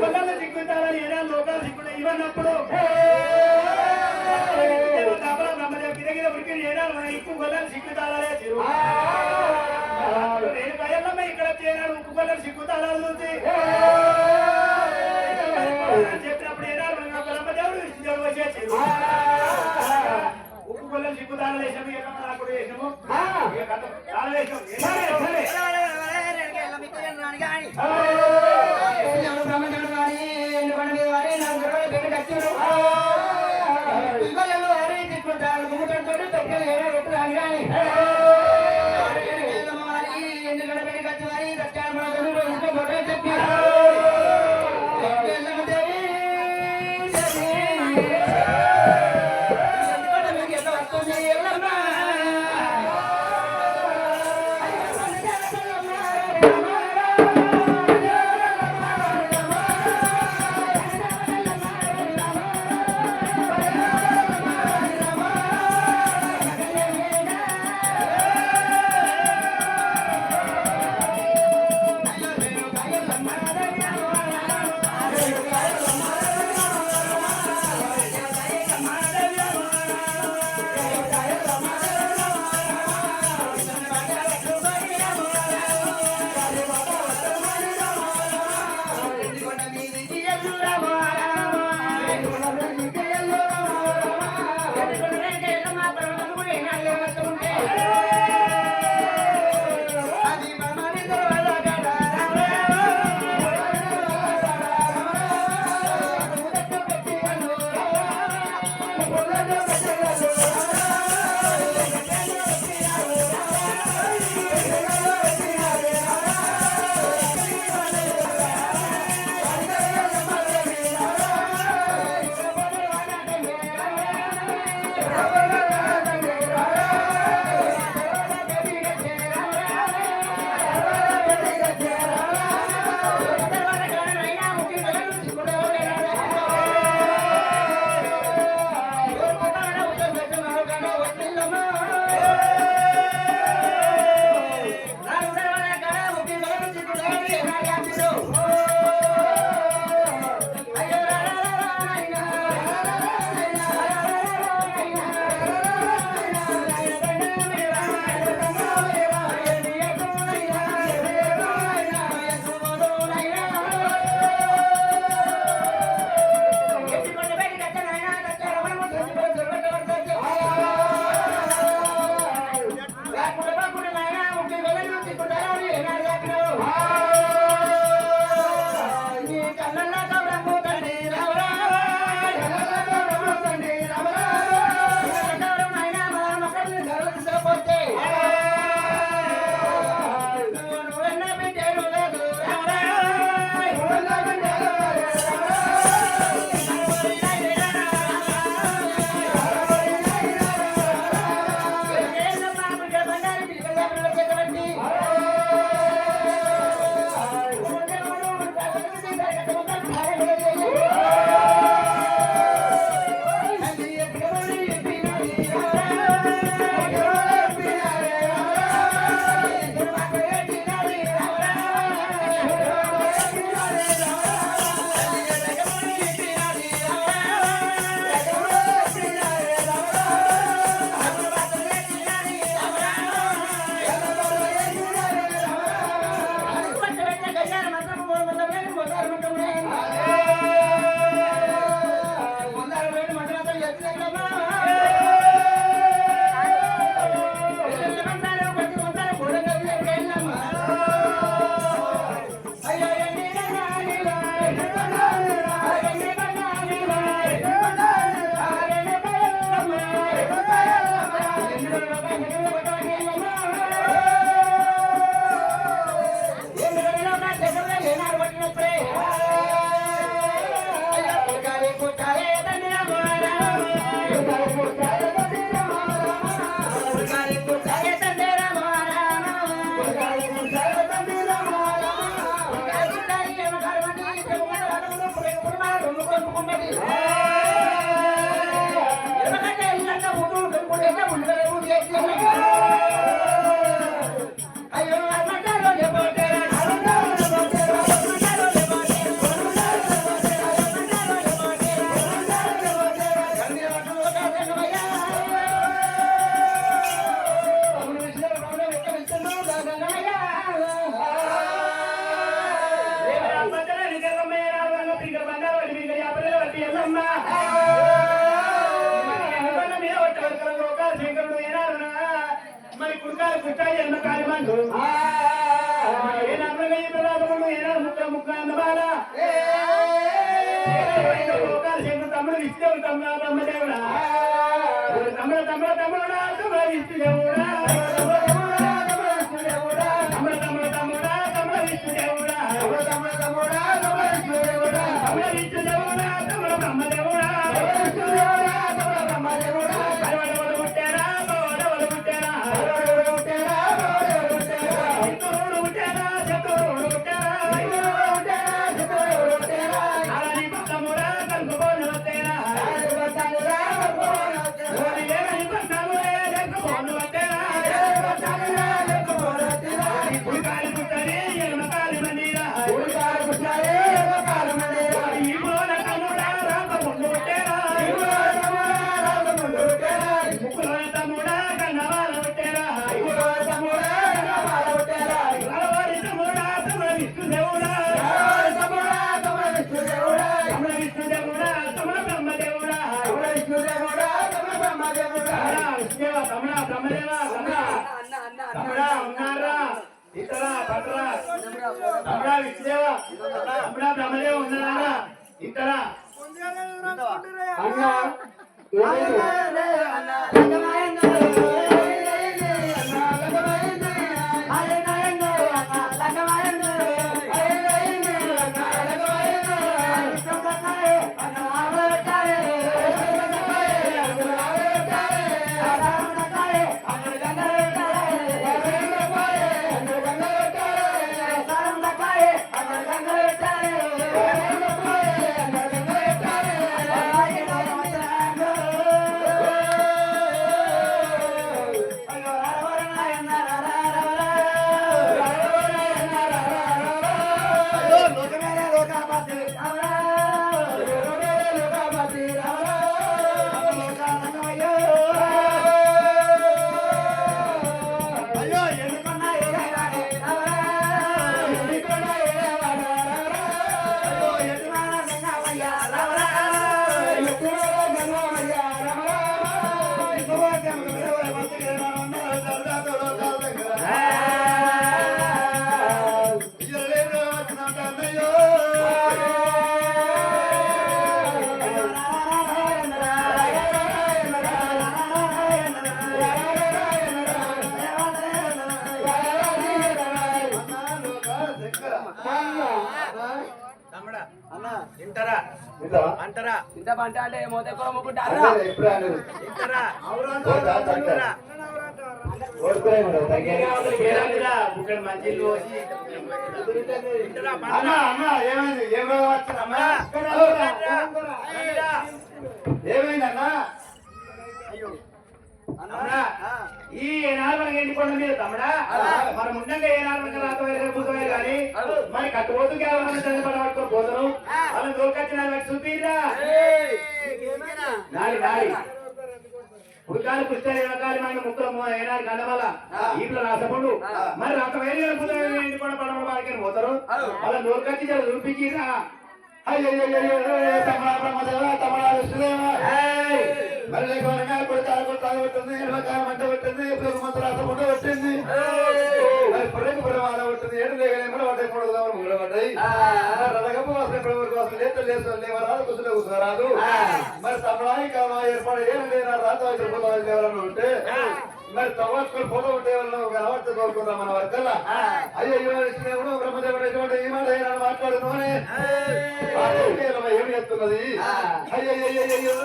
పొలాలు దిగ్గుతారని ఏడా లోకాలు దిగ్గుడు ఇవ్వనప్పుడు? ఉక్కు గొల్లలు సిగ్గుతారే నేను భయల్లమ్మ ఇక్కడ చేరాడు ఉక్కు గొల్లలు సిగ్గుతారా చూసి చెప్పినప్పుడు ఏనాడు బ్రహ్మదేవుడు విష్ణుదేవుడు వచ్చేసి ఉక్కు గొల్లలు సిగ్గుతారా తమ్ముడు ఇష్టదేవుడా తమ్ముడా విష్ణుదేవ తమ్ముడా బ్రహ్మదేవ ఉన్నారా ఇతరా తింటారా అంటారా? ఇంత పంట అంటే తింటారా ఏరాదిరా బుక్కడ మంచిలు పోసి తింటారా అమ్మ అమ్మ ఏమైంది ఏం రోగం వచ్చిందమ్మా ఏమైందన్నా అమ్మా ఈ ఏనాడు ఏంటి కొండ మీద తమ్ముడా మనం ఉండంగా ఏనాడు రాకపోయారు కూర్చోలేదు కానీ మరి కట్టుబోతు కేవలం చంద్రపడ పట్టుకొని పోతారు వాళ్ళని దొరకొచ్చిన చూపిరా. నాడి నాడి ఉడకాలి పుష్టాలు ఎనకాలి మన ముక్కలు ఏనాడు గండవల్ల ఈపుల రాసపండు మరి రాకపోయారు ఏంటి కొండ పడవ వారికి పోతారు? వాళ్ళని దొరకొచ్చి చూపించిరా అయ్యో తమలా బ్రహ్మదేవ తమలా మరి లేకుండా కొడుకాలు కొట్టాలు పెట్టింది ఎడమకాయ మంట పెట్టింది ఇప్పుడు మంత రాసపండు పెట్టింది మరి పొరకు పొరవాల ఉంటుంది ఏడు లేగలే కూడా వాటి కూడా కూడా పడ్డాయి. రథగప్ప వాసన ఇప్పుడు వరకు వాసన? లేత లేవరాదు కుసులు మరి తమలాయి కామా ఏర్పాటు ఏం లేదా రాత అయిపోతాం ఎవరన్నా ఉంటే మరి తవ్వాసుకొని ఫోటో ఉంటే ఎవరన్నా ఒక అలవాటు కోరుకుందాం మన వర్గల్లా అయ్యో విష్ణుదేవుడు బ్రహ్మదేవుడు ఈ మాట అయినా మాట్లాడుతున్నానే ఏమి చేస్తున్నది అయ్యో అయ్యో అయ్యో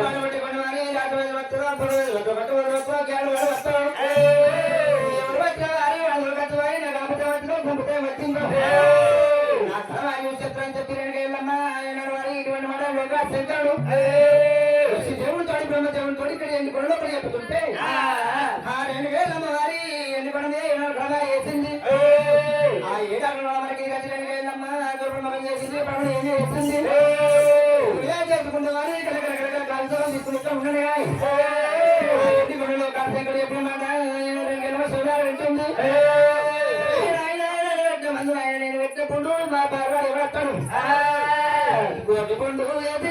దేవుడు నేనే ఎత్తుంది ఇలా చెప్పుకుంటా కానీ ఇక్కడ ఇక్కడ కలుసుకోవాలి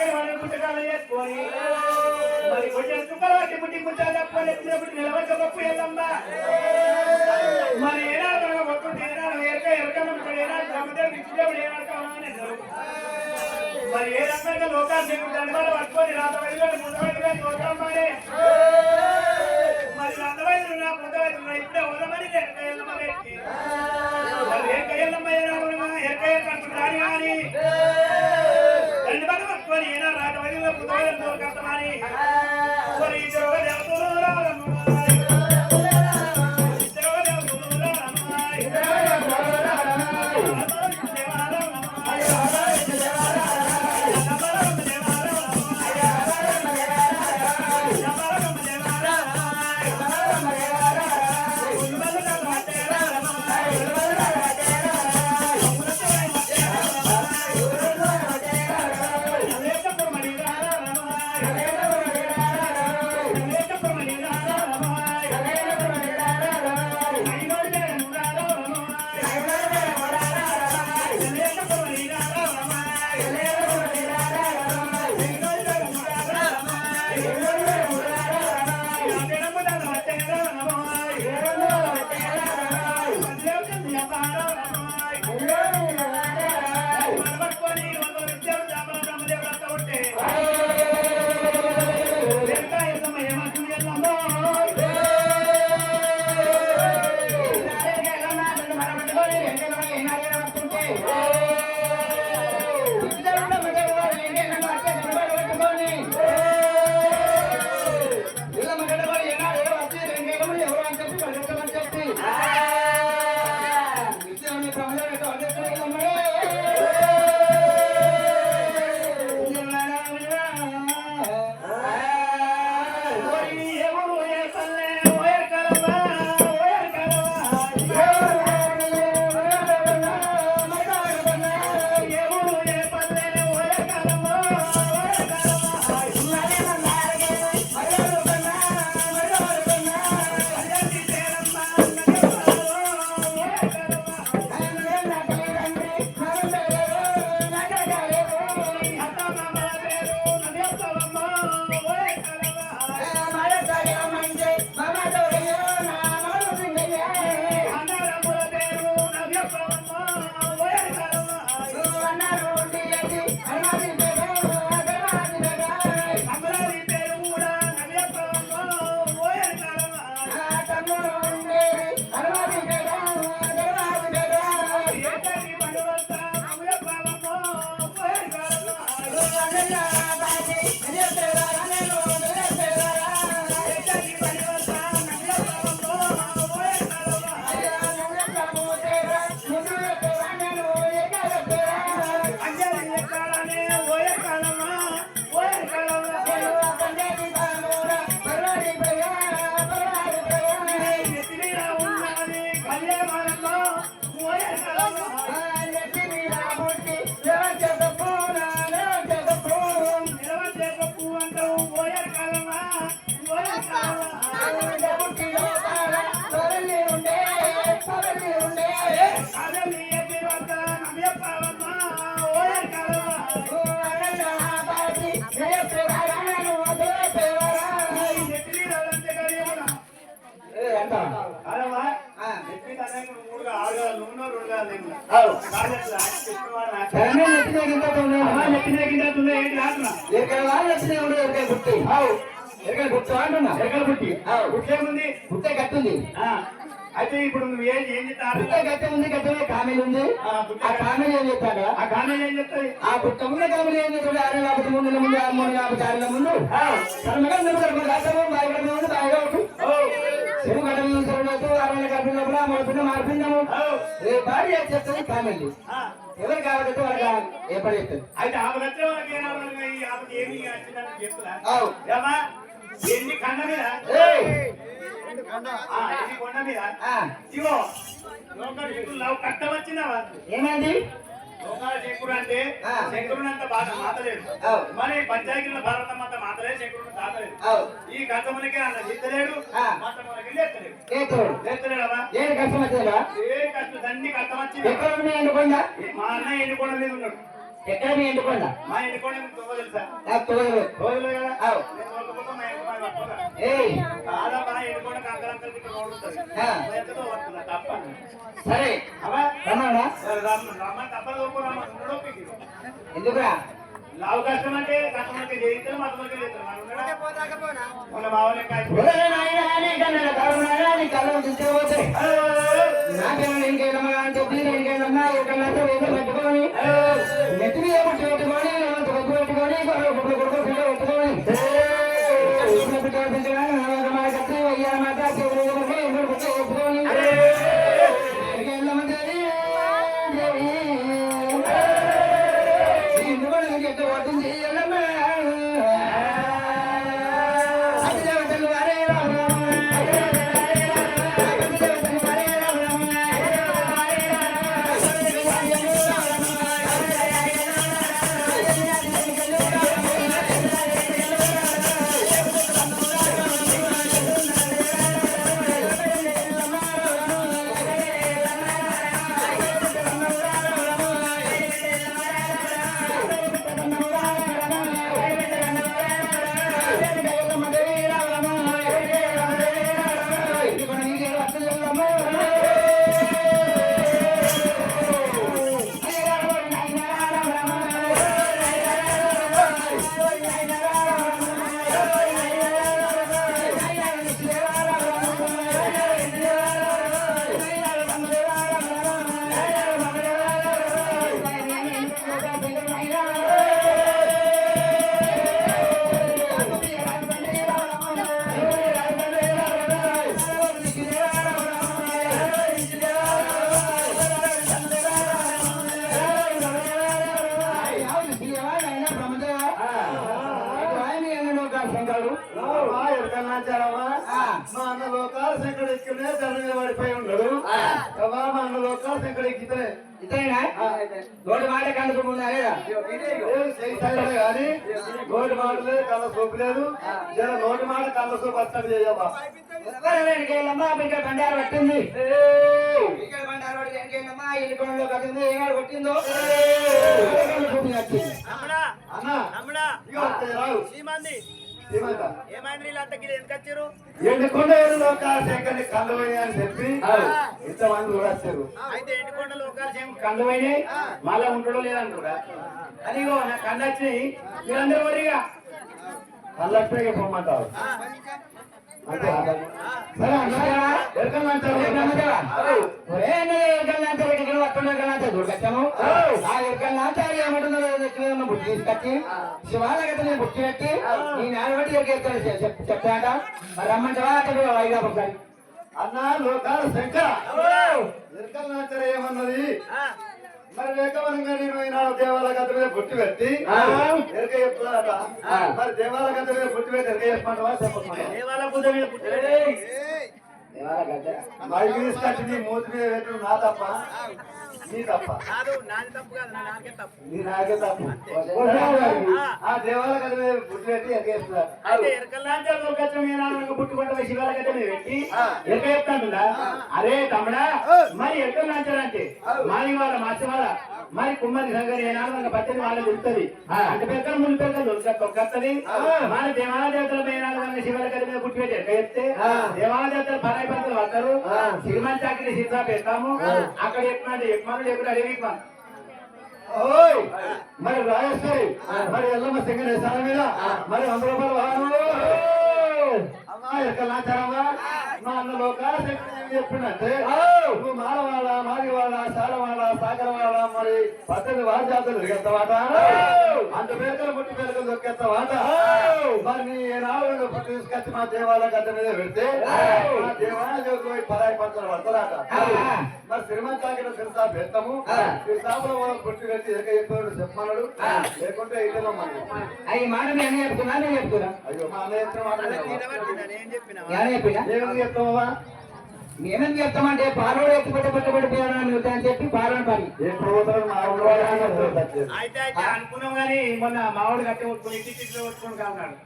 అక్కడ మనం పుస్తకాలు మరి కొంచెం చుక్కలవాటి పుట్టి పుట్టాలు తప్పని ఎత్తున పుట్టి మరి ఏడాది ఒక్కటి ఏడాది ఎరక ఎరకన్నప్పుడు ఏడాది సముద్రం ఇచ్చినప్పుడు ఏడాది కావాలని మరి ఏ రకంగా లోకాలు నీకు దండాలు పట్టుకొని రాబడి ముందబడిగా చూడమ్మాడే మరి అందమైన నా ముందబడి ఇప్పుడే ఉదమని ఎరక ఎల్లమ్మ ఎరక ఎల్లమ్మ ఎరక ఎరక కానీ तुम्हारे నిన్న కాజెట్ల చెప్పేవాడు అమ్మా కట్టుంది అయితే ఇప్పుడు నువ్వు ఏం ఏం చెప్తావు గుట్ట గట్టె ఉంది గట్టమే కామెలు ఉంది ఆ, ఆ కామెలు ఏం చెప్తాడు ఆ కామెలు ఏం చెప్తాయి ఆ గుట్ట ఉన్న కామెలు ఏం చెప్తాడు ఆరు లేకపోతే మూడు నెలల ముందు ఆరు మూడు లేకపోతే ఆరు నెలల ముందు కర్మగా నువ్వు కర్మ రాసాము మార్పిందాము భార్య. ఎవరు కావాలంటే పని చెప్తుంది అయితే ఆమె ఎన్ని కండ మీద? కొండ మీద? లవ్ కట్ట వచ్చినావా ఏమైంది? శంకుడు అంటే. శంకుడు అంత బాగా మాతలేదు. మరి పంచాయతీల భారతం అంతా మాతలేదు శంకుడు దాతలేదు అవు ఈ కథములకి అన్న లేత్తలేడు ఏ కష్టం వచ్చిందా? ఎక్కడ మీ ఎండుకొండ? మా అన్న ఎన్నుకోండ మీద ఉన్నాడు. ఎక్కడ మీ ఎండుకొండ? మా తెలుసా? కదా? సరే. రమ్మ. తప్పదు రమ్మ. ఎందుకురా? లావు కష్టం అంటే కష్టం చేయిస్తారు మతములకి చేస్తారు మనం ఉండడా మన బావలే కళ్ళను చూసేపోతే. నాకేమైనా ఇంకేదమ్మా అంటే పెట్టుకొని, నెత్తి మీద పెట్టుకొని, పెట్టుకొని, కొడుకు కొడుకు కొడుకు పిల్ల పెట్టుకొని, నోటి మాటలే కళ్ళ సోపు లేదు. జర నోటి మాట కళ్ళ సోపు అత్తడి చేయమ్మా. బండారు పట్టింది కట్టింది. అన్న! ఎండుకొండ లోకాల పోయినాయి అని చెప్పి ఇంతమంది కూడా వచ్చారు. అయితే ఎండుకొండ లోకాలు పోయినాయి? మళ్ళా ఉంటాడో లేదంటారా? అదిగో నా వచ్చినాయి. మీరందరూ కళ్ళు వచ్చినాయి పొమ్మంటారు బుట్టి తీసుకొచ్చి శివాలయత నేను బుట్టి పెట్టి నీ నాలుగు ఎరకేస్తాను చెప్తాట మరి రమ్మంటావా అక్కడ వైగా ఒకసారి అన్నా లోకాల శంకర ఏమన్నది మరి లేకవనంగా నేను ఈనాడు దేవాలయ గత మీద గుట్టి పెట్టి ఎరక చెప్తున్నాడట మరి దేవాలయ గత మీద గుట్టి పెట్టి ఎరక చెప్పమంటావా చెప్పమంటావా? దేవాల బుద్ధ మీద పుట్టాడు మైకి తీసుకొచ్చి నీ మూతి మీద పెట్టు నా తప్ప? నీ తప్ప? కాదు నాది తప్పు కాదు నా నాకే తప్పు. నీ నాకే తప్ప. ఆ. దేవాలయ గత మీద గుట్టి పెట్టి ఎరక చెప్తున్నాడు అయితే ఎరకల్లాంచారు లోకాచం ఏనాడు పుట్టుకుంటే శివాల గడ్డ మీద పెట్టి ఎరక చెప్తానుందా అరే తమ్ముడా మరి ఎక్కడ అంటే మాది వాళ్ళ మత్స్య వాళ్ళ మరి కుమ్మరి సంగరి ఏనాడు పచ్చని వాళ్ళ దొరుకుతుంది అంటే పెద్దల ముందు పెద్దలు దొరక తొక్కత్తది మన దేవాలయ దేవతల మీద మన శివాల మీద పుట్టి పెట్టి దేవాలయ దేవతలు పరాయి పంతులు పడతారు శ్రీమంత్ చాకరి సీతా పెడతాము. అక్కడ చెప్పినట్టు చెప్పమని లేకుండా అడిగి ఓయ్! మరి రాజేశ్వరి మరి ఎల్లమ్మ సింగర్ సాల మీద మరి వంద రూపాయలు వాహనంలో అమ్మా ఎక్కడ నాచారమ్మా మా అన్న లోకాల ఏం చెప్పిందంటే నువ్వు మాలవాడ మాదివాడ సారవాడ సాగరవాడ మరి పద్దెనిమిది వార జాతరలు తిరిగేస్తావాట అంత పేరుకలు పుట్టి పేరుకలు దొక్కేస్తావాట? మరి నీ నాలుగు పుట్టి తీసుకొచ్చి మా దేవాలయ గడ్డ మీద పెడితే మా దేవాలయ పరాయి పంచలు పడతారట. మరి శ్రీమంతాకి సిరసా పెడతాము సిరసాపులో పుట్టి పెట్టి ఎక్క చెప్పాడు. చెప్పమన్నాడు లేకుంటే ఇదే అవి మాట మీ అన్న చెప్తున్నా నేను చెప్తున్నా. అయ్యో మా అన్నయ్య చెప్పిన మాట వినవా? నేను చెప్పిన? ఏమని చెప్తావా నేనేం చెప్తామంటే పారోడు ఎత్తి పెట్టి పెట్టి పెట్టిపోయాను అని చెప్పి పారోడు పని. అయితే అనుకున్నాం కానీ మొన్న మావాడు కట్టే కొట్టుకుని ఇంటి చిట్లు కొట్టుకుని కాన్నాడు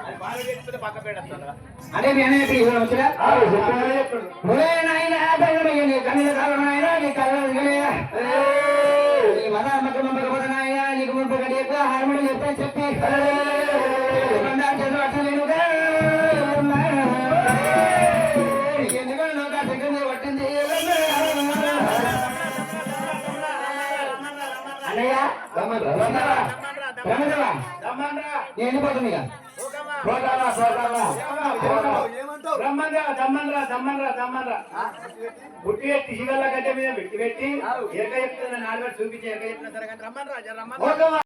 అది బాగా చెప్తే పక్క పెడతాడు అదే మీ అన్న చెప్పి ఇవ్వడం వచ్చా ఆ, చెప్పాడే చెప్పాడు. ఒరే నాయనా దండమయ్య నీ కన్నుల కాలం నాయనా నీ కళ్ళ మద నాయనా నీకు ఎక్కువ హార్మోని చెప్తా చెప్పి. దమ్మన్రా పెట్టి శివల్ల గడ్డ మీద పెట్టి పెట్టి ఎరక చెప్తున్నా నాలుగు చూపించి ఎరక చెప్తున్నా సరే కానీ రమ్మన్రా జర రమ్మన్రా